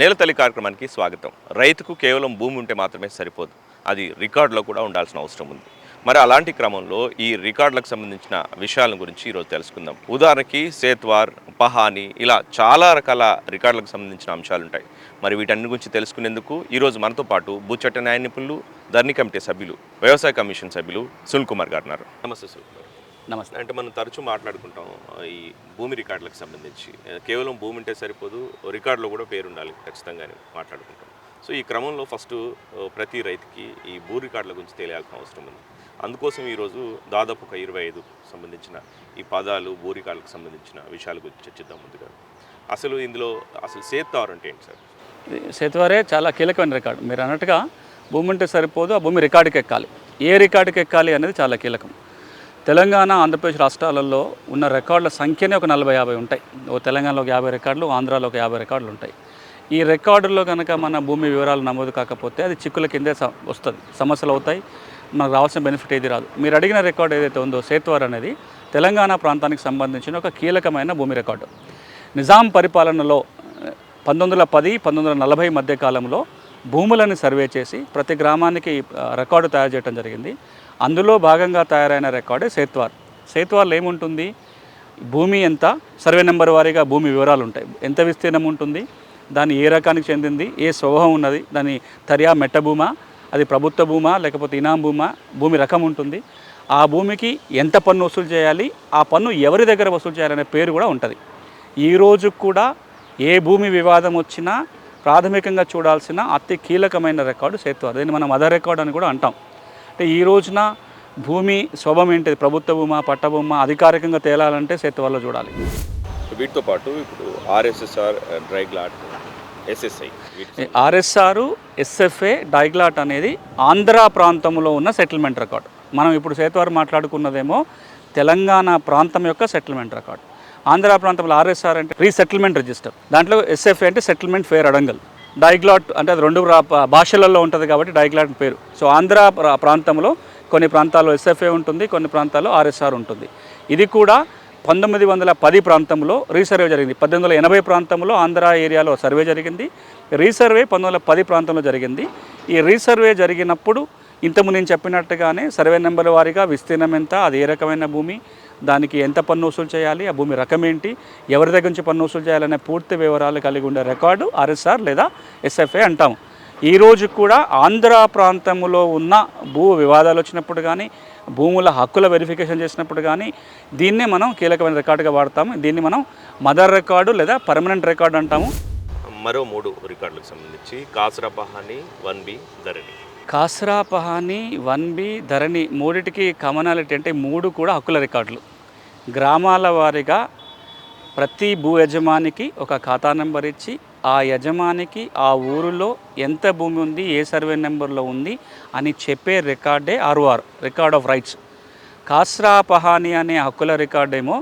నేలతల్లి కార్యక్రమానికి స్వాగతం. రైతుకు కేవలం భూమి ఉంటే మాత్రమే సరిపోదు. అది రికార్డులో కూడా ఉండాల్సిన అవసరం ఉంది. మరి అలాంటి క్రమంలో ఈ రికార్డులకు సంబంధించిన విషయాల గురించి ఈరోజు తెలుసుకుందాం. ఉదాహరణకి సేత్వార్ పహాని ఇలా చాలా రకాల రికార్డులకు సంబంధించిన అంశాలు ఉంటాయి. మరి వీటన్ని గురించి తెలుసుకునేందుకు ఈరోజు మనతో పాటు భూచట్ట న్యాయ నిపుణులు ధరణి కమిటీ సభ్యులు వ్యవసాయ కమిషన్ సభ్యులు సునీల్ కుమార్ గారు ఉన్నారు. నమస్తే సునీల్ కుమార్ నమస్తే. అంటే మనం తరచూ మాట్లాడుకుంటాం ఈ భూమి రికార్డులకు సంబంధించి. కేవలం భూమి ఉంటే సరిపోదు రికార్డులో కూడా పేరు ఉండాలి ఖచ్చితంగా మాట్లాడుకుంటాం. సో ఈ క్రమంలో ఫస్ట్ ప్రతి రైతుకి ఈ భూ రికార్డుల గురించి తెలియాల్సిన అవసరం ఉంది. అందుకోసం ఈరోజు దాదాపు ఒక ఇరవై ఐదు సంబంధించిన ఈ పదాలు భూ రికార్డులకు సంబంధించిన విషయాల గురించి చర్చిద్దాం ముందుగా. అసలు ఇందులో అసలు సేత్తారు అంటే ఏంటి సార్? సేతువారే చాలా కీలకమైన రికార్డు. మీరు అన్నట్టుగా భూమి ఉంటే సరిపోదు ఆ భూమి రికార్డుకి ఎక్కాలి. ఏ రికార్డుకి ఎక్కాలి అనేది చాలా కీలకం. తెలంగాణ ఆంధ్రప్రదేశ్ రాష్ట్రాలలో ఉన్న రికార్డుల సంఖ్యనే ఒక నలభై యాభై ఉంటాయి. ఓ తెలంగాణలో ఒక యాభై రికార్డులు ఆంధ్రాలో ఒక యాభై రికార్డులు ఉంటాయి. ఈ రికార్డుల్లో కనుక మన భూమి వివరాలు నమోదు కాకపోతే అది చిక్కుల కిందే వస్తుంది. సమస్యలు అవుతాయి. మనకు రావాల్సిన బెనిఫిట్ ఏది రాదు. మీరు అడిగిన రికార్డు ఏదైతే ఉందో సేత్వార్ అనేది తెలంగాణ ప్రాంతానికి సంబంధించిన ఒక కీలకమైన భూమి రికార్డు. నిజాం పరిపాలనలో పంతొమ్మిది వందల పది పంతొమ్మిది వందల నలభై మధ్య కాలంలో భూములను సర్వే చేసి ప్రతి గ్రామానికి రికార్డు తయారు చేయడం జరిగింది. అందులో భాగంగా తయారైన రికార్డే సేత్వార్. సేత్వార్లో ఏముంటుంది? భూమి ఎంత? సర్వే నెంబర్ వారీగా భూమి వివరాలు ఉంటాయి. ఎంత విస్తీర్ణం ఉంటుంది? దాని ఏ రకానికి చెందింది? ఏ స్వభావం ఉన్నది? దాని తరియా మెట్ట భూమా? అది ప్రభుత్వ భూమా? లేకపోతే ఇనాం భూమా? భూమి రకం ఉంటుంది. ఆ భూమికి ఎంత పన్ను వసూలు చేయాలి? ఆ పన్ను ఎవరి దగ్గర వసూలు చేయాలనే పేరు కూడా ఉంటుంది. ఈ కూడా ఏ భూమి వివాదం వచ్చినా ప్రాథమికంగా చూడాల్సిన అతి కీలకమైన రికార్డు సేత్వార్. దీన్ని మనం మదర్ రికార్డు అని కూడా అంటాం. అంటే ఈ రోజున భూమి స్వభావం ఏంటిది? ప్రభుత్వ భూమా పట్టభూమా అధికారికంగా తేలాలంటే సేత్వార్లో చూడాలి. వీటితో పాటు ఇప్పుడు RSSR diglot SSI RSR SFA diglot అనేది ఆంధ్ర ప్రాంతంలో ఉన్న సెటిల్మెంట్ రికార్డ్. మనం ఇప్పుడు సేతువారు మాట్లాడుకున్నదేమో తెలంగాణ ప్రాంతం యొక్క సెటిల్మెంట్ రికార్డ్. ఆంధ్ర ప్రాంతంలో ఆర్ఎస్ఆర్ అంటే రీసెటిల్మెంట్ రిజిస్టర్. దాంట్లో ఎస్ఎఫ్ఏ అంటే సెటిల్మెంట్ ఫేర్ అడంగల్. డైగ్లాట్ అంటే అది రెండు భాషలలో ఉంటుంది కాబట్టి డైగ్లాట్ పేరు. సో ఆంధ్ర ప్రా- ప్రాంతంలో కొన్ని ప్రాంతాల్లో ఎస్ఎఫ్ఏ ఉంటుంది కొన్ని ప్రాంతాల్లో ఆర్ఎస్ఆర్ ఉంటుంది. ఇది కూడా పంతొమ్మిది వందల పది ప్రాంతంలో రీసర్వే జరిగింది. పద్దెనిమిది వందల ఎనభై ప్రాంతంలో ఆంధ్ర ఏరియాలో సర్వే జరిగింది. రీసర్వే పంతొమ్మిది వందల పది ప్రాంతంలో జరిగింది. ఈ రీసర్వే జరిగినప్పుడు ఇంతకుముందు నేను చెప్పినట్టుగానే సర్వే నెంబర్ వారీగా విస్తీర్ణం ఎంత అది ఏ రకమైన భూమి దానికి ఎంత పన్ను వసూలు చేయాలి ఆ భూమి రకం ఏంటి ఎవరి దగ్గర నుంచి పన్ను వసూలు చేయాలనే పూర్తి వివరాలు కలిగి ఉండే రికార్డు ఆర్ఎస్ఆర్ లేదా ఎస్ఎఫ్ఏ అంటాము. ఈరోజు కూడా ఆంధ్ర ప్రాంతంలో ఉన్న భూ వివాదాలు వచ్చినప్పుడు కానీ భూముల హక్కుల వెరిఫికేషన్ చేసినప్పుడు కానీ దీన్నే మనం కీలకమైన రికార్డుగా వాడతాము. దీన్ని మనం మదర్ రికార్డు లేదా పర్మనెంట్ రికార్డు అంటాము. మరో మూడు రికార్డులకు సంబంధించి Khasrapahani one B Dharani. Khasra Pahani one B Dharani మూడిటికి కమనాలిటీ అంటే మూడు కూడా హక్కుల రికార్డులు. గ్రామాల వారీగా ప్రతి భూ యజమానికి ఒక ఖాతా నెంబర్ ఇచ్చి ఆ యజమానికి ఆ ఊరిలో ఎంత భూమి ఉంది ఏ సర్వే నెంబర్లో ఉంది అని చెప్పే రికార్డే ROR record of rights. Khasra Pahani అనే హక్కుల రికార్డ్ ఏమో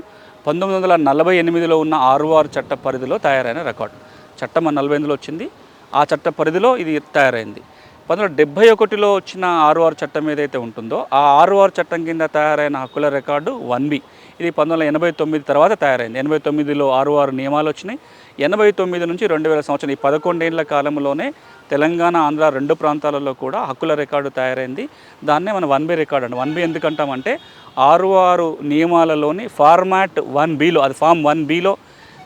పంతొమ్మిది వందల నలభై ఎనిమిదిలో ఉన్న ఆర్ఓఆర్ చట్ట పరిధిలో తయారైన రికార్డు. చట్టం నలభై ఎనిమిదిలో వచ్చింది. ఆ చట్ట పరిధిలో ఇది తయారైంది. పంతొమ్మిది డెబ్బై ఒకటిలో వచ్చిన ఆర్ఓఆర్ చట్టం ఏదైతే ఉంటుందో ఆ ఆర్ఓఆర్ చట్టం కింద తయారైన హక్కుల రికార్డు వన్ బి. ఇది పంతొమ్మిది వందల ఎనభై తొమ్మిది తర్వాత తయారైంది. ఎనభై తొమ్మిదిలో ఆర్ఓఆర్ నియమాలు వచ్చినాయి. ఎనభై తొమ్మిది నుంచి రెండు వేల సంవత్సరం ఈ పదకొండేళ్ళ కాలంలోనే తెలంగాణ ఆంధ్ర రెండు ప్రాంతాలలో కూడా హక్కుల రికార్డు తయారైంది. దాన్నే మనం వన్ బి రికార్డ్ అంటాం. వన్ బి ఎందుకంటామంటే ఆరు ఆరు నియమాలలోని ఫార్మాట్ వన్ బిలో అది ఫామ్ వన్ బిలో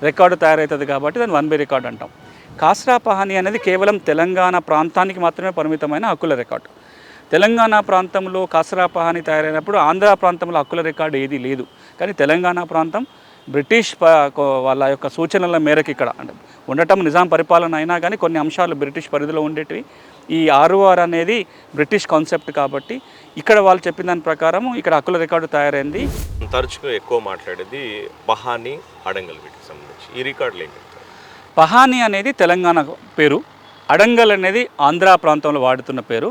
రికార్డు తయారవుతుంది కాబట్టి దాన్ని వన్ బి రికార్డు అంటాం. కాస్రా పహాని అనేది కేవలం తెలంగాణ ప్రాంతానికి మాత్రమే పరిమితమైన హక్కుల రికార్డు. తెలంగాణ ప్రాంతంలో కాసరా పహాని తయారైనప్పుడు ఆంధ్ర ప్రాంతంలో హక్కుల రికార్డు ఏదీ లేదు. కానీ తెలంగాణ ప్రాంతం బ్రిటిష్ ప- కో- వాళ్ళ యొక్క సూచనల మేరకు ఇక్కడ అంటే ఉండటం నిజాం పరిపాలన అయినా కానీ కొన్ని అంశాలు బ్రిటిష్ పరిధిలో ఉండేటివి. ఈ ఆర్ఓఆర్ అనేది బ్రిటిష్ కాన్సెప్ట్ కాబట్టి ఇక్కడ వాళ్ళు చెప్పిన దాని ప్రకారం ఇక్కడ హక్కుల రికార్డు తయారైంది. తరచుగా ఎక్కువ మాట్లాడేది బహాని అడంగల్ వీటికి సంబంధించి. ఈ రికార్డులు ఏంటి? పహాని అనేది తెలంగాణ పేరు. అడంగల్ అనేది ఆంధ్ర ప్రాంతంలో వాడుతున్న పేరు.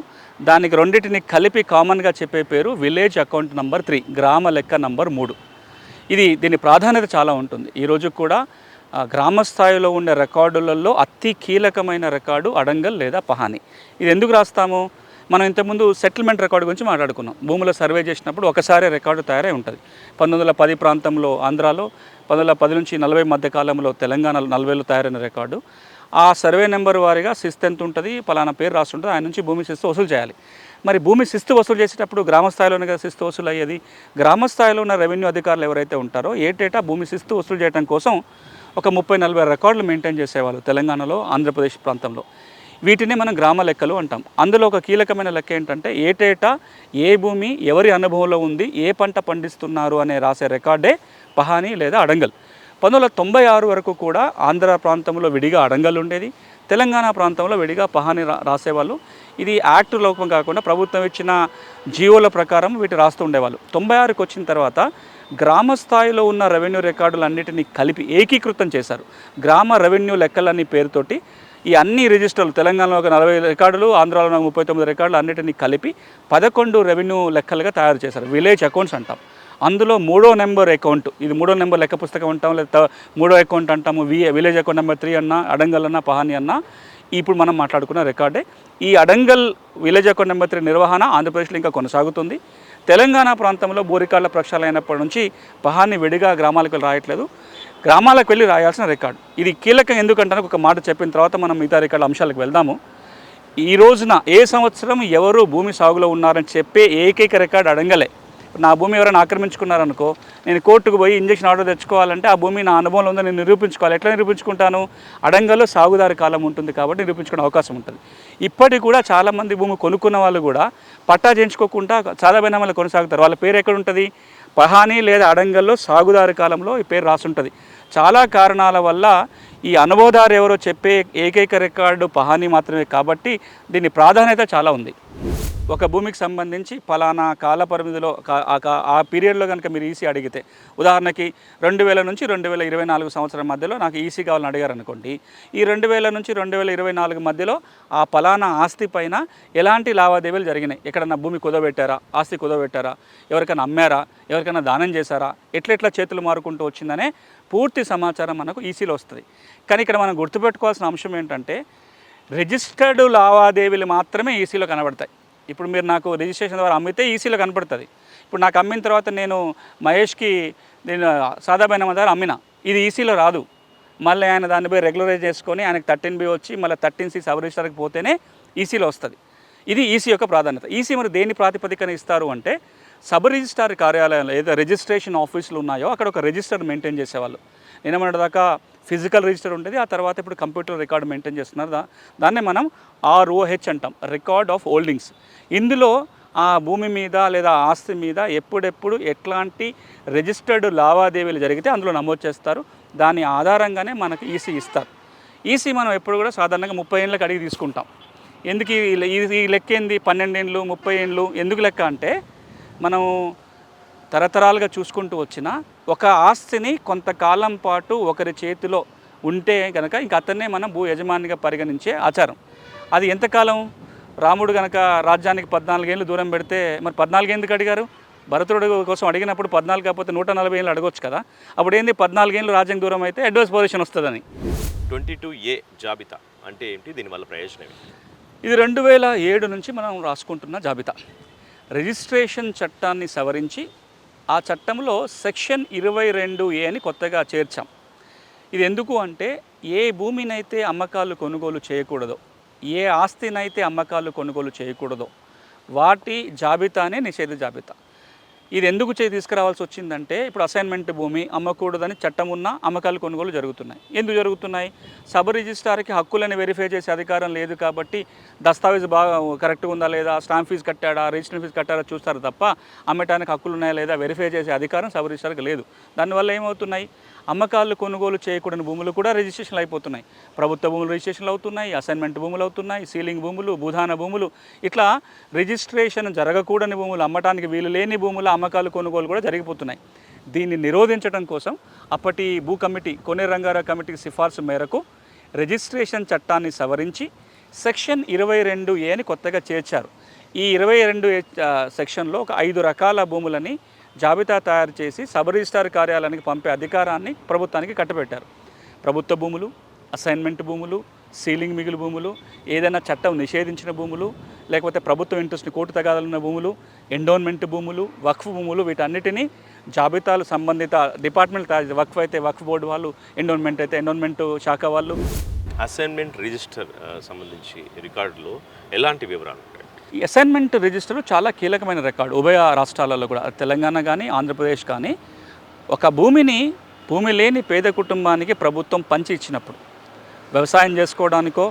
దానికి రెండింటిని కలిపి కామన్గా చెప్పే పేరు విలేజ్ అకౌంట్ నంబర్ త్రీ గ్రామ లెక్క నంబర్ మూడు. ఇది దీని ప్రాధాన్యత చాలా ఉంటుంది. ఈరోజు కూడా గ్రామస్థాయిలో గ్రామ స్థాయిలో ఉండే రికార్డులలో అతి కీలకమైన రికార్డు అడంగల్ లేదా పహాని. ఇది ఎందుకు రాస్తాము? మనం ఇంతకుముందు సెటిల్మెంట్ రికార్డు గురించి మాట్లాడుకున్నాం. భూముల సర్వే చేసినప్పుడు ఒకసారి రికార్డు తయారై ఉంటుంది. పంతొమ్మిది వందల పది ప్రాంతంలో ఆంధ్రాలో పంతొమ్మిది వందల పది నుంచి నలభై మధ్య కాలంలో తెలంగాణలో నలభైలో తయారైన రికార్డు. ఆ సర్వే నెంబర్ వారిగా శిస్తు ఎంత ఉంటుంది పలానా పేరు రాస్తుంటుంది ఆయన నుంచి భూమి శిస్తు వసూలు చేయాలి. మరి భూమి శిస్తు వసూలు చేసేటప్పుడు గ్రామ స్థాయిలోనే కదా శిస్తు వసూలు అయ్యేది? గ్రామ స్థాయిలో ఉన్న రెవెన్యూ అధికారులు ఎవరైతే ఉంటారో ఏటేటా భూమి శిస్తు వసూలు చేయడం కోసం ఒక ముప్పై నలభై రికార్డులు మెయింటైన్ చేసేవాళ్ళు తెలంగాణలో ఆంధ్రప్రదేశ్ ప్రాంతంలో. వీటిని మనం గ్రామ లెక్కలు అంటాం. అందులో ఒక కీలకమైన లెక్క ఏంటంటే ఏటేటా ఏ భూమి ఎవరి అనుభవంలో ఉంది ఏ పంట పండిస్తున్నారు అనే రాసే రికార్డే పహానీ లేదా అడంగల్. పంతొమ్మిది వందల తొంభై ఆరు వరకు కూడా ఆంధ్ర ప్రాంతంలో విడిగా అడంగల్ ఉండేది. తెలంగాణ ప్రాంతంలో విడిగా పహాని రా రాసేవాళ్ళు. ఇది యాక్ట్ లోపం కాకుండా ప్రభుత్వం ఇచ్చిన జీవోల ప్రకారం వీటి రాస్తూ ఉండేవాళ్ళు. తొంభై ఆరుకి వచ్చిన తర్వాత గ్రామ స్థాయిలో ఉన్న రెవెన్యూ రికార్డులన్నిటినీ కలిపి ఏకీకృతం చేశారు. గ్రామ రెవెన్యూ లెక్కలన్నీ పేరుతోటి ఈ అన్ని రిజిస్టర్లు తెలంగాణలో ఒక నలభై రికార్డులు ఆంధ్రాలో ఒక ముప్పై తొమ్మిది రికార్డులు అన్నిటిని కలిపి పదకొండు రెవెన్యూ లెక్కలుగా తయారు చేశారు. విలేజ్ అకౌంట్స్ అంటాం. అందులో మూడో నెంబర్ అకౌంట్ ఇది మూడో నెంబర్ లెక్క పుస్తకం అంటాం లేదా మూడో అకౌంట్ అంటాము V village account number three అన్న అడంగల్ అన్న పహాని అన్న ఇప్పుడు మనం మాట్లాడుకున్న రికార్డే. ఈ Adangal village account number three నిర్వహణ ఆంధ్రప్రదేశ్లో ఇంకా కొనసాగుతుంది. తెలంగాణ ప్రాంతంలో బోరికాళ్ళ ప్రక్షాళన అయినప్పటి నుంచి పహాన్ని విడిగా గ్రామాలకు వెళ్ళి రాయట్లేదు. గ్రామాలకు వెళ్ళి రాయాల్సిన రికార్డు. ఇది కీలకం ఎందుకంటే ఒక మాట చెప్పిన తర్వాత మనం మిగతా రికార్డు అంశాలకు వెళ్దాము. ఈ రోజున ఏ సంవత్సరం ఎవరు భూమి సాగులో ఉన్నారని చెప్పే ఏకైక రికార్డు అడంగలే. నా భూమి ఎవరైనా ఆక్రమించుకున్నారనుకో నేను కోర్టుకు పోయి ఇంజక్షన్ ఆర్డర్ తెచ్చుకోవాలంటే ఆ భూమి నా అనుభవంలో ఉందని నేను నిరూపించుకోవాలి. ఎట్లా నిరూపించుకుంటాను? అడంగల్లో సాగుదారి కాలం ఉంటుంది కాబట్టి నిరూపించుకునే అవకాశం ఉంటుంది. ఇప్పటికి కూడా చాలామంది భూమి కొనుక్కున్న వాళ్ళు కూడా పట్టా చేయించుకోకుండా చాలా బెనామాలు కొనసాగుతారు. వాళ్ళ పేరు ఎక్కడ ఉంటుంది? పహానీ లేదా అడంగల్లో సాగుదారి కాలంలో ఈ పేరు రాసుంటుంది. చాలా కారణాల వల్ల ఈ అనుభవదారు ఎవరో చెప్పే ఏకైక రికార్డు పహానీ మాత్రమే కాబట్టి దీని ప్రాధాన్యత చాలా ఉంది. ఒక భూమికి సంబంధించి ఫలానా కాల పరిమితిలో ఆ ఆ పీరియడ్లో కనుక మీరు ఈసీ అడిగితే ఉదాహరణకి రెండు వేల నుంచి రెండు వేల ఇరవై నాలుగు సంవత్సరం మధ్యలో నాకు ఈసీ కావాలని అడిగారు అనుకోండి ఈ రెండు వేల నుంచి రెండు వేల ఇరవై నాలుగు మధ్యలో ఆ ఫలానా ఆస్తి పైన ఎలాంటి లావాదేవీలు జరిగినాయి? ఎక్కడన్నా భూమి కుదవబెట్టారా? ఆస్తి కుదవబెట్టారా? ఎవరికైనా అమ్మారా? ఎవరికైనా దానం చేశారా? ఎట్లెట్లా చేతులు మారుకుంటూ వచ్చిందనే పూర్తి సమాచారం మనకు ఈసీలో వస్తుంది. కానీ ఇక్కడ మనం గుర్తుపెట్టుకోవాల్సిన అంశం ఏంటంటే రిజిస్టర్డ్ లావాదేవీలు మాత్రమే ఈసీలో కనబడతాయి. ఇప్పుడు మీరు నాకు రిజిస్ట్రేషన్ ద్వారా అమ్మితే ఈసీలో కనపడుతుంది. ఇప్పుడు నాకు అమ్మిన తర్వాత నేను మహేష్కి నేను సాదాబైన ద్వారా అమ్మిన. ఇది ఈసీలో రాదు. మళ్ళీ ఆయన దాన్ని పోయి రెగ్యులరైజ్ చేసుకొని ఆయనకు థర్టీన్ బి వచ్చి మళ్ళీ థర్టీన్ సి సబ్ రిజిస్టర్కి పోతేనే ఈసీలో వస్తుంది. ఇది ఈసీ యొక్క ప్రాధాన్యత. ఈసీ మరి దేని ప్రాతిపదికన ఇస్తారు అంటే సబ్ రిజిస్టార్ కార్యాలయంలో ఏదో రిజిస్ట్రేషన్ ఆఫీసులు ఉన్నాయో అక్కడ ఒక రిజిస్టర్ మెయింటైన్ చేసేవాళ్ళు. దాకా ఫిజికల్ రిజిస్టర్ ఉంటుంది ఆ తర్వాత ఇప్పుడు కంప్యూటర్ రికార్డ్ మెయింటైన్ చేస్తున్నారు. దా దాన్నే మనం ఆర్ఓహెచ్ అంటాం రికార్డ్ ఆఫ్ హోల్డింగ్స్. ఇందులో ఆ భూమి మీద లేదా ఆస్తి మీద ఎప్పుడెప్పుడు ఎట్లాంటి రిజిస్టర్డ్ లావాదేవీలు జరిగితే అందులో నమోదు చేస్తారు. దాని ఆధారంగానే మనకు ఈసీ ఇస్తారు. ఈసీ మనం ఎప్పుడు కూడా సాధారణంగా ముప్పై ఏళ్ళకి అడిగి తీసుకుంటాం. ఎందుకు ఈ ఈ- ఈ లెక్క ఏంది? పన్నెండేళ్ళు ముప్పై ఏళ్ళు ఎందుకు లెక్క అంటే మనం తరతరాలుగా చూసుకుంటూ వచ్చిన ఒక ఆస్తిని కొంతకాలం పాటు ఒకరి చేతిలో ఉంటే కనుక ఇంక అతన్నే మనం భూ యజమానిగా పరిగణించే ఆచారం. అది ఎంతకాలం? రాముడు కనుక రాజ్యానికి పద్నాలుగేళ్ళు దూరం పెడితే మరి పద్నాలుగు ఎందుకు అడిగారు? భరతుడు కోసం అడిగినప్పుడు పద్నాలుగు కాకపోతే నూట నలభై ఏళ్ళు అడగొచ్చు కదా. అప్పుడు ఏంది? పద్నాలుగేళ్ళు రాజ్యం దూరం అయితే అడ్వాన్స్ పొజిషన్ వస్తుందని. ట్వంటీ టూ ఏ జాబితా అంటే ఏంటి? దీనివల్ల ప్రయోజనం ఇది రెండు వేల ఏడు నుంచి మనం రాసుకుంటున్న జాబితా. రిజిస్ట్రేషన్ చట్టాన్ని సవరించి ఆ చట్టంలో సెక్షన్ ఇరవై రెండు ఏ అని కొత్తగా చేర్చాం. ఇది ఎందుకు అంటే ఏ భూమినైతే అమ్మకాలు కొనుగోలు చేయకూడదో ఏ ఆస్తినైతే అమ్మకాలు కొనుగోలు చేయకూడదో వాటి జాబితానే నిషేధ జాబితా. ఇది ఎందుకు చేయి తీసుకురావాల్సి వచ్చిందంటే ఇప్పుడు అసైన్మెంట్ భూమి అమ్మకూడదని చట్టం ఉన్న అమ్మకాలు కొనుగోలు జరుగుతున్నాయి. ఎందుకు జరుగుతున్నాయి? సబ్ రిజిస్ట్రార్కి హక్కులను వెరిఫై చేసే అధికారం లేదు కాబట్టి దస్తావేజ్ బాగా కరెక్ట్గా ఉందా లేదా స్టాంప్ ఫీజు కట్టాడా రిజిస్ట్రేషన్ ఫీజు కట్టాడా చూస్తారు తప్ప అమ్మటానికి హక్కులు ఉన్నాయా లేదా వెరిఫై చేసే అధికారం సబ్ రిజిస్ట్రార్కి లేదు. దానివల్ల ఏమవుతున్నాయి? అమ్మకాలు కొనుగోలు చేయకూడని భూములు కూడా రిజిస్ట్రేషన్లు అయిపోతున్నాయి. ప్రభుత్వ భూములు రిజిస్ట్రేషన్లు అవుతున్నాయి అసైన్మెంట్ భూములు అవుతున్నాయి సీలింగ్ భూములు భూధాన భూములు. ఇట్లా రిజిస్ట్రేషన్ జరగకూడని భూములు అమ్మటానికి వీలు లేని భూముల అమ్మకాలు కొనుగోలు కూడా జరిగిపోతున్నాయి. దీన్ని నిరోధించడం కోసం అప్పటి భూ కమిటీ కొనే రంగారావు కమిటీ సిఫార్సు మేరకు రిజిస్ట్రేషన్ చట్టాన్ని సవరించి సెక్షన్ ఇరవై రెండు ఏ అని కొత్తగా చేర్చారు. ఈ ఇరవై రెండు సెక్షన్లో ఒక ఐదు రకాల భూములని జాబితా తయారు చేసి సబ్ రిజిస్టార్ కార్యాలయానికి పంపే అధికారాన్ని ప్రభుత్వానికి కట్టబెట్టారు. ప్రభుత్వ భూములు అసైన్మెంట్ భూములు సీలింగ్ మిగిలి భూములు ఏదైనా చట్టం నిషేధించిన భూములు లేకపోతే ప్రభుత్వం ఇంట్రెస్ట్ని కోర్టు తగాదలున్న భూములు ఎండోన్మెంట్ భూములు వక్ఫ్ భూములు వీటన్నిటినీ జాబితాలు సంబంధిత డిపార్ట్మెంట్ వక్ఫ్ అయితే వక్ఫ్ బోర్డు వాళ్ళు ఎండోన్మెంట్ అయితే ఎండోన్మెంట్ శాఖ వాళ్ళు. అసైన్మెంట్ రిజిస్టర్ సంబంధించి రికార్డులో ఎలాంటి వివరాలు? ఈ అసైన్మెంట్ రిజిస్టర్ చాలా కీలకమైన రికార్డు. ఉభయ రాష్ట్రాలలో కూడా తెలంగాణ కానీ ఆంధ్రప్రదేశ్ కానీ. ఒక భూమిని భూమి లేని పేద కుటుంబానికి ప్రభుత్వం పంచి ఇచ్చినప్పుడు వ్యవసాయం చేసుకోవడానికో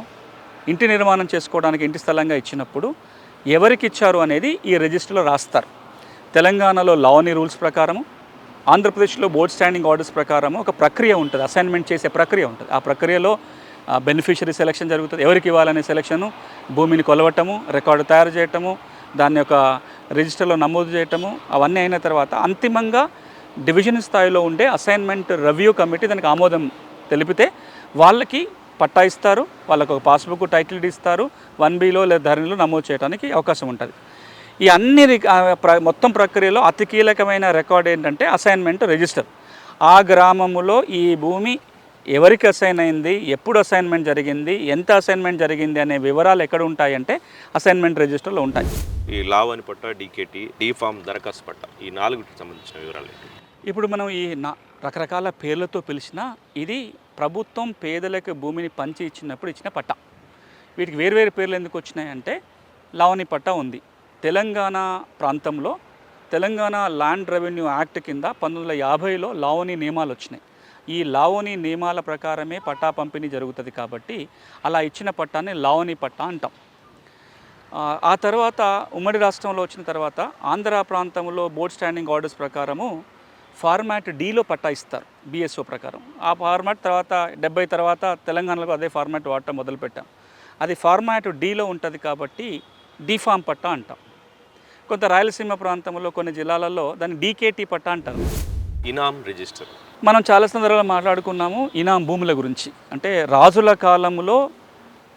ఇంటి నిర్మాణం చేసుకోవడానికి ఇంటి స్థలంగా ఇచ్చినప్పుడు ఎవరికి ఇచ్చారు అనేది ఈ రిజిస్టర్లో రాస్తారు. తెలంగాణలో లావనీ రూల్స్ ప్రకారము ఆంధ్రప్రదేశ్లో బోర్డ్ స్టాండింగ్ ఆర్డర్స్ ప్రకారం ఒక ప్రక్రియ ఉంటుంది అసైన్మెంట్ చేసే ప్రక్రియ ఉంటుంది. ఆ ప్రక్రియలో బెనిఫిషరీ సెలక్షన్ జరుగుతుంది. ఎవరికి ఇవ్వాలనే సెలక్షను భూమిని కొలవటము రికార్డు తయారు చేయటము దాన్ని ఒక రిజిస్టర్లో నమోదు చేయటము అవన్నీ అయిన తర్వాత అంతిమంగా డివిజన్ స్థాయిలో ఉండే అసైన్మెంట్ రివ్యూ కమిటీ దానికి ఆమోదం తెలిపితే వాళ్ళకి పట్టా ఇస్తారు వాళ్ళకు ఒక పాస్బుక్ టైటిల్ ఇస్తారు వన్ బీలో లేదా ధరణిలో నమోదు చేయడానికి అవకాశం ఉంటుంది. ఈ అన్ని ప్ర- మొత్తం ప్రక్రియలో అతి కీలకమైన రికార్డ్ ఏంటంటే అసైన్మెంట్ రిజిస్టర్ ఆ గ్రామములో ఈ భూమి ఎవరికి అసైన్ అయింది ఎప్పుడు అసైన్మెంట్ జరిగింది ఎంత అసైన్మెంట్ జరిగింది అనే వివరాలు ఎక్కడ ఉంటాయంటే అసైన్మెంట్ రిజిస్టర్లో ఉంటాయి. ఈ లావని పట్ట డీకేటీ డీఫామ్ దరఖాస్తు పట్ట ఈ నాలుగుకి సంబంధించిన వివరాలు ఇప్పుడు మనం ఈ నా రకరకాల పేర్లతో పిలిచిన ఇది ప్రభుత్వం పేదలకు భూమిని పంచి ఇచ్చినప్పుడు ఇచ్చిన పట్ట. వీటికి వేరువేరు పేర్లు ఎందుకు వచ్చినాయంటే లావణి పట్ట ఉంది. తెలంగాణ ప్రాంతంలో తెలంగాణ ల్యాండ్ రెవెన్యూ యాక్ట్ కింద పంతొమ్మిది వందల యాభైలో లావణి నియమాలు వచ్చినాయి. ఈ లావోని నియమాల ప్రకారమే పట్టా పంపిణీ జరుగుతుంది కాబట్టి అలా ఇచ్చిన పట్టాన్ని లావోని పట్టా అంటాం. ఆ, తర్వాత ఉమ్మడి రాష్ట్రంలో వచ్చిన తర్వాత ఆంధ్ర ప్రాంతంలో బోర్డ్ స్టాండింగ్ ఆర్డర్స్ ప్రకారము ఫార్మాట్ డీలో పట్టా ఇస్తారు బిఎస్ఓ ప్రకారం. ఆ ఫార్మాట్ తర్వాత డెబ్బై తర్వాత తెలంగాణలో అదే ఫార్మాట్ వాడటం మొదలుపెట్టాం. అది ఫార్మాట్ డీలో ఉంటుంది కాబట్టి డీఫామ్ పట్టా అంటాం. కొంత రాయలసీమ ప్రాంతంలో కొన్ని జిల్లాలలో దాన్ని డీకేటీ పట్టా అంటారు. ఇనామ్ రిజిస్టర్. మనం చాలా సందర్భాలు మాట్లాడుకున్నాము ఇనాం భూముల గురించి. అంటే రాజుల కాలంలో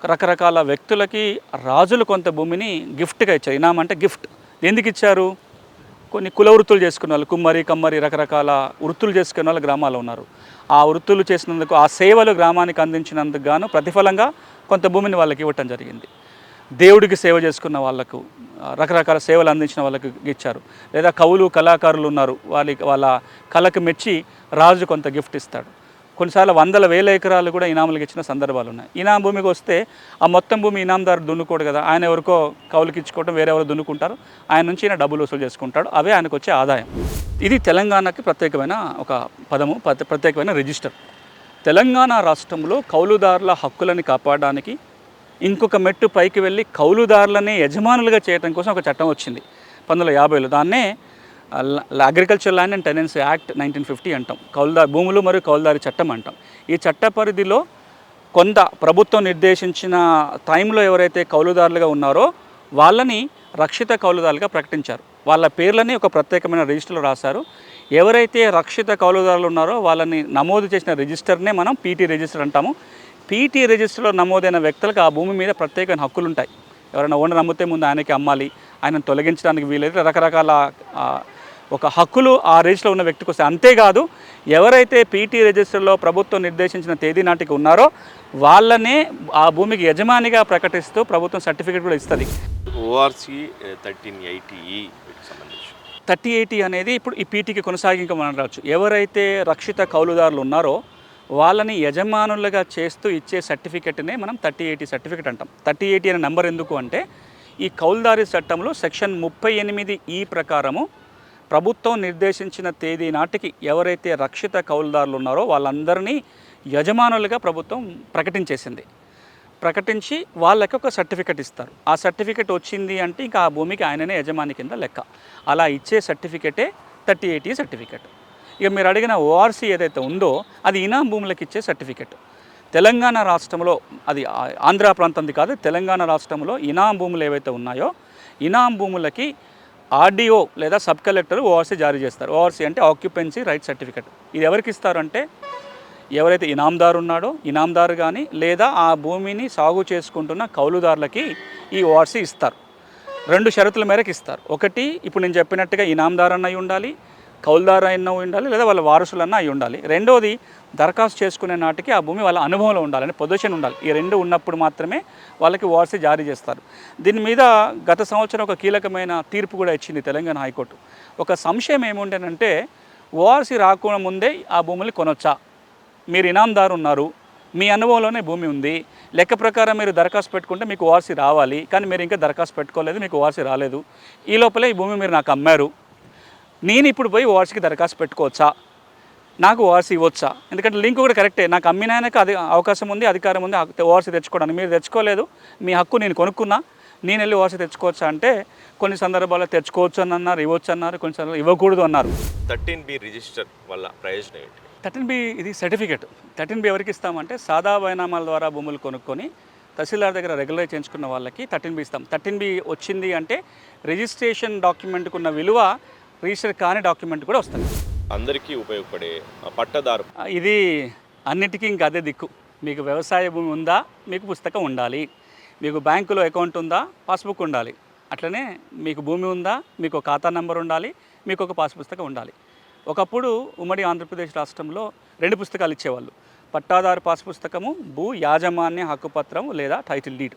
రకరకాల వ్యక్తులకి రాజులు కొంత భూమిని గిఫ్ట్గా ఇచ్చారు. ఇనాం అంటే గిఫ్ట్. ఎందుకు ఇచ్చారు? కొన్ని కుల వృత్తులు చేసుకున్న వాళ్ళు కుమ్మరి కమ్మరి రకరకాల వృత్తులు చేసుకున్న వాళ్ళు గ్రామాలు ఉన్నారు. ఆ వృత్తులు చేసినందుకు ఆ సేవలు గ్రామానికి అందించినందుకు గాను ప్రతిఫలంగా కొంత భూమిని వాళ్ళకి ఇవ్వటం జరిగింది. దేవుడికి సేవ చేసుకున్న వాళ్ళకు రకరకాల సేవలు అందించిన వాళ్ళకి ఇచ్చారు. లేదా కవులు కళాకారులు ఉన్నారు. వాళ్ళకి వాళ్ళ కళకు మెచ్చి రాజు కొంత గిఫ్ట్ ఇస్తాడు. కొన్నిసార్లు వందల వేల ఎకరాలు కూడా ఇనాములకు ఇచ్చిన సందర్భాలు ఉన్నాయి. ఇనాం భూమికి వస్తే ఆ మొత్తం భూమి ఇనాందారు దున్నుకోడు కదా. ఆయన ఎవరికో కవులకి ఇచ్చుకోవడం వేరే ఎవరు దున్నుకుంటారు. ఆయన నుంచి ఆయన డబ్బులు వసూలు చేసుకుంటాడు. అవే ఆయనకు వచ్చే ఆదాయం. ఇది తెలంగాణకి ప్రత్యేకమైన ఒక పదము ప్రత్యే- ప్రత్యేకమైన రిజిస్టర్. తెలంగాణ రాష్ట్రంలో కౌలుదారుల హక్కులను కాపాడడానికి ఇంకొక మెట్టు పైకి వెళ్ళి కౌలుదారులనే యజమానులుగా చేయడం కోసం ఒక చట్టం వచ్చింది పంతొమ్మిది వందల యాభైలో. దాన్నే agriculture land and tenancy act nineteen fifty అంటాం. కౌలుదారు భూములు మరియు కౌలుదారి చట్టం అంటాం. ఈ చట్ట పరిధిలో కొంత ప్రభుత్వం నిర్దేశించిన టైంలో ఎవరైతే కౌలుదారులుగా ఉన్నారో వాళ్ళని రక్షిత కౌలుదారులుగా ప్రకటించారు. వాళ్ళ పేర్లని ఒక ప్రత్యేకమైన రిజిస్టర్లో రాశారు. ఎవరైతే రక్షిత కౌలుదారులు ఉన్నారో వాళ్ళని నమోదు చేసిన రిజిస్టర్నే మనం పీటీ రిజిస్టర్ అంటాము. పీటీ రిజిస్టర్లో నమోదైన వ్యక్తులకు ఆ భూమి మీద ప్రత్యేకమైన హక్కులు ఉంటాయి. ఎవరైనా ఓనర్ అమ్మితే ముందు ఆయనకి అమ్మాలి ఆయన తొలగించడానికి వీలైతే రకరకాల ఒక హక్కులు ఆ రిజిస్టర్లో ఉన్న వ్యక్తికి వస్తాయి. అంతేకాదు ఎవరైతే పీటీ రిజిస్టర్లో ప్రభుత్వం నిర్దేశించిన తేదీ నాటికి ఉన్నారో వాళ్ళనే ఆ భూమికి యజమానిగా ప్రకటిస్తూ ప్రభుత్వం సర్టిఫికేట్ కూడా ఇస్తుంది. ఓఆర్సి థర్టీన్ ఎయిటీ సంబంధించి. థర్టీ ఎయిటీ అనేది ఇప్పుడు ఈ పీటీకి కొనసాగింక మనం రావచ్చు ఎవరైతే రక్షిత కౌలుదారులు ఉన్నారో వాళ్ళని యజమానులుగా చేస్తూ ఇచ్చే సర్టిఫికెట్నే మనం థర్టీ ఎయిటీ సర్టిఫికెట్ అంటాం. థర్టీ ఎయిటీ అనే నెంబర్ ఎందుకు అంటే ఈ కౌల్దారి చట్టంలో సెక్షన్ ముప్పై ఎనిమిది ఈ ప్రకారము ప్రభుత్వం నిర్దేశించిన తేదీ నాటికి ఎవరైతే రక్షిత కౌలుదారులు ఉన్నారో వాళ్ళందరినీ యజమానులుగా ప్రభుత్వం ప్రకటించేసింది. ప్రకటించి వాళ్ళకి ఒక సర్టిఫికెట్ ఇస్తారు. ఆ సర్టిఫికెట్ వచ్చింది అంటే ఇంకా ఆ భూమికి ఆయననే యజమాని కింద లెక్క. అలా ఇచ్చే సర్టిఫికెటే థర్టీ ఎయిటీ సర్టిఫికెట్. ఇక మీరు అడిగిన ఓఆర్సీ ఏదైతే ఉందో అది ఇనాం భూములకు ఇచ్చే సర్టిఫికెట్. తెలంగాణ రాష్ట్రంలో అది ఆ- ఆంధ్ర ప్రాంతంది కాదు తెలంగాణ రాష్ట్రంలో ఇనాం భూములు ఏవైతే ఉన్నాయో ఇనాం భూములకి ఆర్డీఓ లేదా సబ్ కలెక్టర్ ఓఆర్సీ జారీ చేస్తారు. ఓఆర్సీ అంటే ఆక్యుపెన్సీ రైట్ సర్టిఫికెట్. ఇది ఎవరికి ఇస్తారంటే ఎవరైతే ఇనాందారు ఉన్నాడో ఇనాందారు కానీ లేదా ఆ భూమిని సాగు చేసుకుంటున్న కౌలుదారులకి ఈ ఓఆర్సీ ఇస్తారు. రెండు షరతుల మేరకు ఇస్తారు. ఒకటి ఇప్పుడు నేను చెప్పినట్టుగా ఇనాందారు అన్నయ్య ఉండాలి కౌలుదారు అయినా ఉండాలి లేదా వాళ్ళ వారసులన్నా అయి ఉండాలి. రెండోది దరఖాస్తు చేసుకునే నాటికి ఆ భూమి వాళ్ళ అనుభవంలో ఉండాలని పొజిషన్ ఉండాలి. ఈ రెండు ఉన్నప్పుడు మాత్రమే వాళ్ళకి ఓఆర్సీ జారీ చేస్తారు. దీని మీద గత సంవత్సరం ఒక కీలకమైన తీర్పు కూడా ఇచ్చింది తెలంగాణ హైకోర్టు. ఒక సంశయం ఏముండేనంటే ఓఆర్సీ రాకుండా ముందే ఆ భూములు కొనొచ్చా? మీరు ఇనాందారు ఉన్నారు. మీ అనుభవంలోనే భూమి ఉంది. లెక్క ప్రకారం మీరు దరఖాస్తు పెట్టుకుంటే మీకు ఓఆర్సీ రావాలి. కానీ మీరు ఇంకా దరఖాస్తు పెట్టుకోలేదు మీకు ఓఆర్సీ రాలేదు. ఈ లోపలే ఈ భూమి మీరు నాకు అమ్మారు. నేను ఇప్పుడు పోయి ఓఆర్సీకి దరఖాస్తు పెట్టుకోవచ్చా? నాకు ఓఆర్సీ ఇవ్వచ్చా? ఎందుకంటే లింక్ కూడా కరెక్టే. నాకు అమ్మినాయనక అది అవకాశం ఉంది అధికారం ఉంది ఓఆర్సీ తెచ్చుకోవడానికి. మీరు తెచ్చుకోలేదు మీ హక్కు నేను కొనుక్కున్నా. నేను వెళ్ళి ఓఆర్సీ తెచ్చుకోవచ్చా అంటే కొన్ని సందర్భాల్లో తెచ్చుకోవచ్చు అని అన్నారు ఇవ్వచ్చు అన్నారు కొన్ని సందర్భాలు ఇవ్వకూడదు అన్నారు. థర్టీన్ బి రిజిస్టర్ వల్ల ప్రయోజనం ఏంటి? థర్టీన్ బి ఇది సర్టిఫికేట్. థర్టీన్ బి ఎవరికి ఇస్తామంటే సాదా బైనామాల ద్వారా భూములు కొనుక్కొని తహసీల్దార్ దగ్గర రెగ్యులర్ చేయించుకున్న వాళ్ళకి థర్టీన్ బి ఇస్తాం. థర్టీన్ బి వచ్చింది అంటే రిజిస్ట్రేషన్ డాక్యుమెంట్కి ఉన్న విలువ రిజిస్టర్ కాని డాక్యుమెంట్ కూడా వస్తుంది. అందరికీ ఉపయోగపడే పట్టదారు. ఇది అన్నిటికీ ఇంకా అదే దిక్కు. మీకు వ్యవసాయ భూమి ఉందా? మీకు పుస్తకం ఉండాలి. మీకు బ్యాంకులో అకౌంట్ ఉందా? పాస్బుక్ ఉండాలి. అట్లనే మీకు భూమి ఉందా? మీకు ఖాతా నెంబర్ ఉండాలి. మీకు ఒక పాస్ పుస్తకం ఉండాలి. ఒకప్పుడు ఉమ్మడి ఆంధ్రప్రదేశ్ రాష్ట్రంలో రెండు పుస్తకాలు ఇచ్చేవాళ్ళు. పట్టాదారు పాస్ పుస్తకము భూ యాజమాన్య హక్కుపత్రం లేదా టైటిల్ డీడ్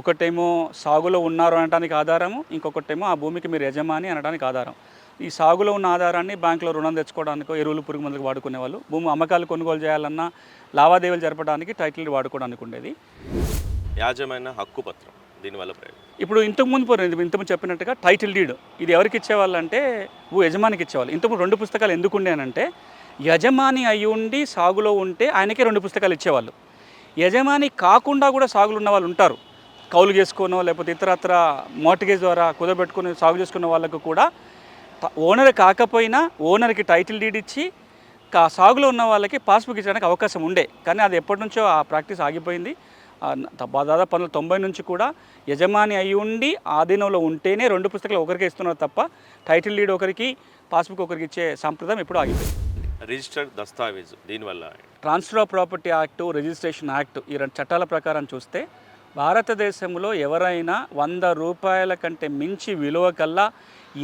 ఒకటేమో సాగులో ఉన్నారు అనడానికి ఆధారము ఇంకొకటేమో ఆ భూమికి మీరు యజమాని అనడానికి ఆధారం. ఈ సాగులో ఉన్న ఆధారాన్ని బ్యాంకులో రుణం తెచ్చుకోవడానికో ఎరువులు పురుగు మందులకు వాడుకునేవాళ్ళు. భూమి అమ్మకాలు కొనుగోలు చేయాలన్నా లావాదేవీలు జరపడానికి టైటిల్ వాడుకోవడానికి ఉండేది. యాజమాన్య హక్కు పత్రం దీనివల్ల ఇప్పుడు ఇంతకుముందు పోరు ఇంతకుముందు చెప్పినట్టుగా టైటిల్ డీడ్ ఇది ఎవరికి ఇచ్చేవాళ్ళు అంటే భూ యజమానికి ఇచ్చేవాళ్ళు. ఇంతకుముందు రెండు పుస్తకాలు ఎందుకు ఉండేనంటే యజమాని అయి ఉండి సాగులో ఉంటే ఆయనకే రెండు పుస్తకాలు ఇచ్చేవాళ్ళు. యజమాని కాకుండా కూడా సాగులు ఉన్న వాళ్ళు ఉంటారు. కౌలు చేసుకోనో లేకపోతే ఇతరత్ర మోటగేజ్ ద్వారా కుదబెట్టుకుని సాగు చేసుకున్న వాళ్ళకు కూడా ఓనర్ కాకపోయినా ఓనర్కి టైటిల్ డీడ్ ఇచ్చి కా సాగులో ఉన్న వాళ్ళకి పాస్బుక్ ఇచ్చడానికి అవకాశం ఉండే. కానీ అది ఎప్పటి నుంచో ఆ ప్రాక్టీస్ ఆగిపోయింది. దాదాపు పంతొమ్మిది తొంభై నుంచి కూడా యజమాని అయి ఉండి ఆధీనంలో ఉంటేనే రెండు పుస్తకాలు ఒకరికి ఇస్తున్నారు తప్ప టైటిల్ డీడ్ ఒకరికి పాస్బుక్ ఒకరికి ఇచ్చే సాంప్రదాయం ఎప్పుడు ఆగిపోయింది. రిజిస్టర్ దస్తావేజు దీనివల్ల transfer of property act registration act ఈ రెండు చట్టాల ప్రకారం చూస్తే భారతదేశంలో ఎవరైనా వంద రూపాయల కంటే మించి విలువ కల్లా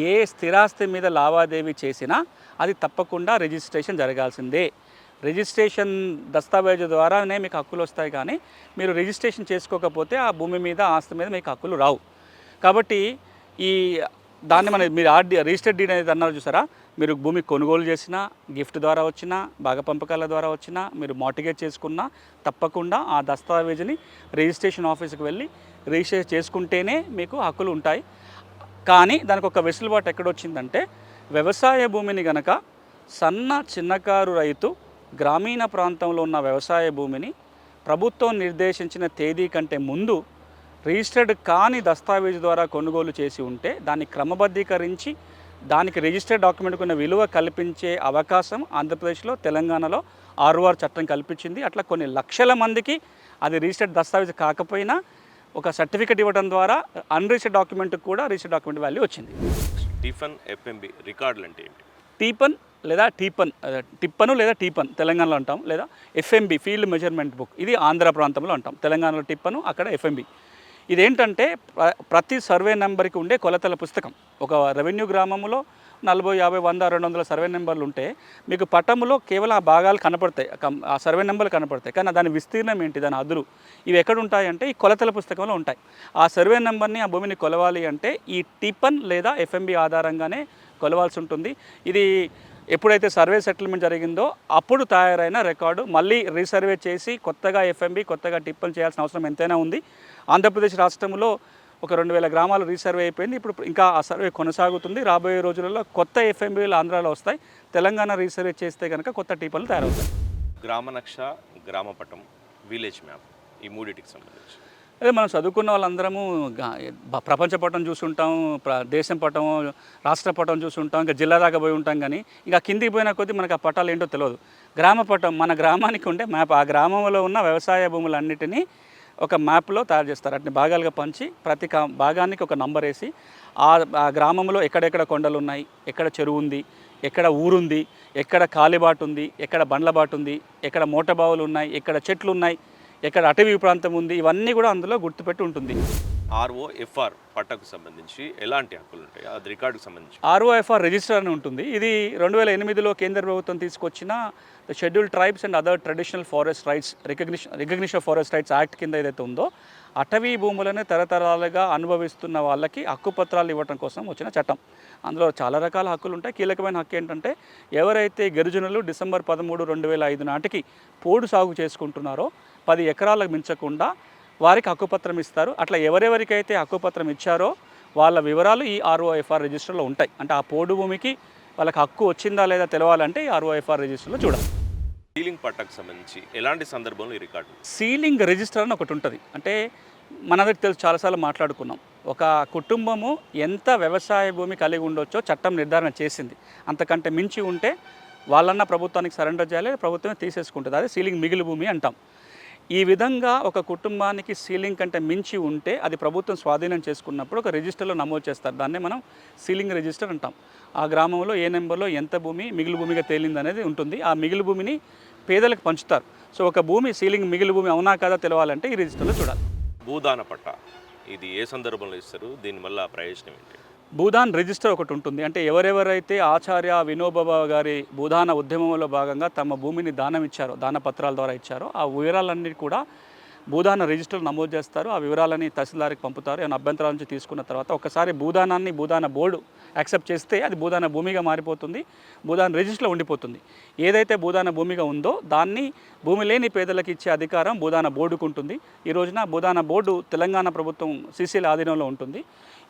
ఏ స్థిరాస్తి మీద లావాదేవీ చేసినా అది తప్పకుండా రిజిస్ట్రేషన్ జరగాల్సిందే. రిజిస్ట్రేషన్ దస్తావేజు ద్వారానే మీకు హక్కులు వస్తాయి కానీ మీరు రిజిస్ట్రేషన్ చేసుకోకపోతే ఆ భూమి మీద ఆస్తి మీద మీకు హక్కులు రావు. కాబట్టి ఈ దాన్ని మన మీరు ఆర్డి రిజిస్టర్డ్ డీడ్ అనేది అన్నారు చూసారా? మీరు భూమి కొనుగోలు చేసినా గిఫ్ట్ ద్వారా వచ్చినా భాగ పంపకాల ద్వారా వచ్చినా మీరు మార్టిగేజ్ చేసుకున్నా తప్పకుండా ఆ దస్తావేజుని రిజిస్ట్రేషన్ ఆఫీస్కి వెళ్ళి రిజిస్టర్ చేసుకుంటేనే మీకు హక్కులు ఉంటాయి. కానీ దానికి ఒక వెసులుబాటు ఎక్కడొచ్చిందంటే వ్యవసాయ భూమిని గనక సన్న చిన్నకారు రైతు గ్రామీణ ప్రాంతంలో ఉన్న వ్యవసాయ భూమిని ప్రభుత్వం నిర్దేశించిన తేదీ కంటే ముందు రిజిస్టర్డ్ కాని దస్తావేజు ద్వారా కొనుగోలు చేసి ఉంటే దాన్ని క్రమబద్ధీకరించి దానికి రిజిస్టర్డ్ డాక్యుమెంట్కు ఉన్న విలువ కల్పించే అవకాశం ఆంధ్రప్రదేశ్లో తెలంగాణలో ఆర్ఓఆర్ చట్టం కల్పించింది. అట్లా కొన్ని లక్షల మందికి అది రిజిస్టర్డ్ దస్తావేజు కాకపోయినా ఒక సర్టిఫికెట్ ఇవ్వడం ద్వారా అన్రిజిస్టర్డ్ డాక్యుమెంట్కి కూడా రిజిస్టర్డ్ డాక్యుమెంట్ వాల్యూ వచ్చింది. టిఫన్ ఎఫ్ఎంబి రికార్డులు అంటే ఏంటి? టీపన్ లేదా టీపన్ టిప్పను లేదా టీపన్ తెలంగాణలో అంటాం లేదా ఎఫ్ఎంబి ఫీల్డ్ మెజర్మెంట్ బుక్ ఇది ఆంధ్ర ప్రాంతంలో అంటాం తెలంగాణలో టిప్పను అక్కడ ఎఫ్ఎంబి. ఇదేంటంటే ప్రతి సర్వే నెంబర్కి ఉండే కొలతల పుస్తకం. ఒక రెవెన్యూ గ్రామంలో నలభై యాభై వంద రెండు వందల సర్వే నెంబర్లు ఉంటే మీకు పటములో కేవలం ఆ భాగాలు కనపడతాయి. ఆ సర్వే నెంబర్లు కనపడతాయి. కానీ దాని విస్తీర్ణం ఏంటి? దాని అదులు ఇవి ఎక్కడ ఉంటాయంటే ఈ కొలతల పుస్తకంలో ఉంటాయి. ఆ సర్వే నెంబర్ని ఆ భూమిని కొలవాలి అంటే ఈ టిపన్ లేదా ఎఫ్ఎంబి ఆధారంగానే కొలవాల్సి ఉంటుంది. ఇది ఎప్పుడైతే సర్వే సెటిల్మెంట్ జరిగిందో అప్పుడు తయారైన రికార్డు. మళ్ళీ రీసర్వే చేసి కొత్తగా ఎఫ్ఎంబి కొత్తగా టిప్పన్ చేయాల్సిన అవసరం ఎంతైనా ఉంది. ఆంధ్రప్రదేశ్ రాష్ట్రంలో ఒక రెండు వేల గ్రామాలు రీసర్వే అయిపోయింది. ఇప్పుడు ఇంకా ఆ సర్వే కొనసాగుతుంది. రాబోయే రోజులలో కొత్త ఎఫ్ఎంబీలు ఆంధ్రాలో వస్తాయి. తెలంగాణ రీసర్వే చేస్తే కనుక కొత్త టీపన్లు తయారవుతాయి. గ్రామ నక్ష గ్రామ పటం విలేజ్ మ్యాప్ ఈ మూడింటికి సంబంధించి. అదే మనం చదువుకున్న వాళ్ళందరము ప్రపంచ పటం చూసుంటాం ప్ర- దేశం పటం రాష్ట్ర పటం చూసుంటాం ఇంకా జిల్లా దాకా పోయి ఉంటాం కానీ ఇంకా కిందికి పోయిన కొద్దీ మనకు ఆ పటాలు ఏంటో తెలియదు గ్రామ పటం మన గ్రామానికి ఉండే మ్యాప్. ఆ గ్రామంలో ఉన్న వ్యవసాయ భూములన్నిటినీ ఒక మ్యాప్లో తయారు చేస్తారు. వాటిని భాగాలుగా పంచి ప్రతి కా- భాగానికి ఒక నంబర్ వేసి ఆ గ్రామంలో ఎక్కడెక్కడ కొండలు ఉన్నాయి ఎక్కడ చెరువు ఉంది ఎక్కడ ఊరుంది ఎక్కడ కాలిబాటు ఉంది ఎక్కడ బండ్లబాటు ఉంది ఎక్కడ మోటబావులు ఉన్నాయి ఎక్కడ చెట్లు ఉన్నాయి ఎక్కడ అటవీ ప్రాంతం ఉంది ఇవన్నీ కూడా అందులో గుర్తుపెట్టి ఉంటుంది. ఆర్ఓ ఎఫ్ఆర్ పట్టకు సంబంధించి ఎలాంటి హక్కులు ఉంటాయి? అది రికార్డుకు సంబంధించి. ఆర్ఓఎఫ్ఆర్ రిజిస్టర్ అని ఉంటుంది. ఇది రెండు వేల ఎనిమిదిలో కేంద్ర ప్రభుత్వం తీసుకొచ్చిన the schedule tribes and other traditional forest rights recognition recognition forest rights act కింద ఏదైతే ఉందో అటవీ భూములను తరతరాలుగా అనుభవిస్తున్న వాళ్ళకి హక్కుపత్రాలు ఇవ్వడం కోసం వచ్చిన చట్టం. అందులో చాలా రకాల హక్కులు ఉంటాయి. కీలకమైన హక్కు ఏంటంటే ఎవరైతే గిరిజనులు డిసెంబర్ పదమూడు రెండు వేల ఐదు నాటికి పోడు సాగు చేసుకుంటున్నారో పది ఎకరాలకు మించకుండా వారికి హక్కుపత్రం ఇస్తారు. అట్లా ఎవరెవరికైతే హక్కుపత్రం ఇచ్చారో వాళ్ళ వివరాలు ఈ ఆర్ఓఎఫ్ఆర్ రిజిస్టర్లో ఉంటాయి. అంటే ఆ పోడు భూమికి వాళ్ళకి హక్కు వచ్చిందా లేదా తెలవాలంటే ఈ ఆర్ఓఎఫ్ఆర్ రిజిస్టర్లో చూడాలి. సీలింగ్ పట్టాకు సంబంధించి ఎలాంటి సందర్భంలో ఈ రికార్డు? సీలింగ్ రిజిస్టర్ అని ఒకటి ఉంటుంది. అంటే మనందరికి తెలుసు చాలాసార్లు మాట్లాడుకున్నాం. ఒక కుటుంబము ఎంత వ్యవసాయ భూమి కలిగి ఉండొచ్చో చట్టం నిర్ధారణ చేసింది. అంతకంటే మించి ఉంటే వాళ్ళన్న ప్రభుత్వానికి సరెండర్ చేయాలి ప్రభుత్వమే తీసేసుకుంటుంది. అదే సీలింగ్ మిగిలి భూమి అంటాం. ఈ విధంగా ఒక కుటుంబానికి సీలింగ్ కంటే మించి ఉంటే అది ప్రభుత్వం స్వాధీనం చేసుకున్నప్పుడు ఒక రిజిస్టర్లో నమోదు చేస్తారు. దాన్నే మనం సీలింగ్ రిజిస్టర్ అంటాం. ఆ గ్రామంలో ఏ నెంబర్లో ఎంత భూమి మిగిలి భూమిగా తేలింది అనేది ఉంటుంది. ఆ మిగిలి భూమిని పేదలకు పంచుతారు. సో ఒక భూమి సీలింగ్ మిగిలి భూమి అవునా కాదా తెలవాలంటే ఈ రిజిస్టర్లో చూడాలి. భూదాన పట్ట. ఇది ఏ సందర్భంలో ఇస్తారు? దీనివల్ల ప్రయోజనం ఏంటి? భూదాన్ రిజిస్టర్ ఒకటి ఉంటుంది. అంటే ఎవరెవరైతే ఆచార్య వినోబా గారి భూదాన ఉద్యమంలో భాగంగా తమ భూమిని దానం ఇచ్చారో దాన పత్రాల ద్వారా ఇచ్చారో ఆ వివరాలన్నీ కూడా భూదాన రిజిస్టర్ నమోదు చేస్తారు. ఆ వివరాలని తహసీల్దార్కి పంపుతారు. ఏమైనా అభ్యంతరాల నుంచి తీసుకున్న తర్వాత ఒకసారి భూదానాన్ని భూదాన బోర్డు యాక్సెప్ట్ చేస్తే అది భూదాన భూమిగా మారిపోతుంది. భూదాన రిజిస్టర్లో ఉండిపోతుంది. ఏదైతే భూదాన భూమిగా ఉందో దాన్ని భూమి లేని పేదలకు ఇచ్చే అధికారం భూదాన బోర్డుకు ఉంటుంది. ఈ రోజున భూదాన బోర్డు తెలంగాణ ప్రభుత్వం సీసీల ఆధీనంలో ఉంటుంది.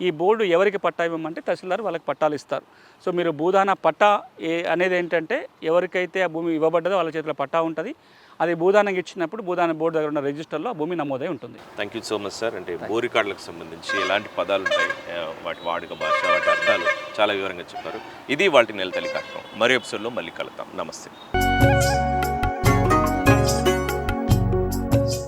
ఈ బోర్డు ఎవరికి పట్టా ఇవ్వమంటే తహసీల్దార్ వాళ్ళకి పట్టాలు ఇస్తారు. సో మీరు భూదాన పట్టా ఏ అనేది ఏంటంటే ఎవరికైతే ఆ భూమి ఇవ్వబడ్డదో వాళ్ళ చేతిలో పట్టా ఉంటుంది. అది భూదానంగా ఇచ్చినప్పుడు భూదాన బోర్డు దగ్గర ఉన్న రిజిస్టర్లో భూమి నమోదై ఉంటుంది. Thank you so much sir అంటే భూ రికార్డులకు సంబంధించి ఎలాంటి పదాలు ఉంటాయి వాటి వాడుక భాష వాటి అర్థాలు చాలా వివరంగా చెప్పారు. ఇది వాటి నెల తల్లి కార్యక్రమం. మరో ఎపిసోడ్లో మళ్ళీ కలుద్దాం. నమస్తే.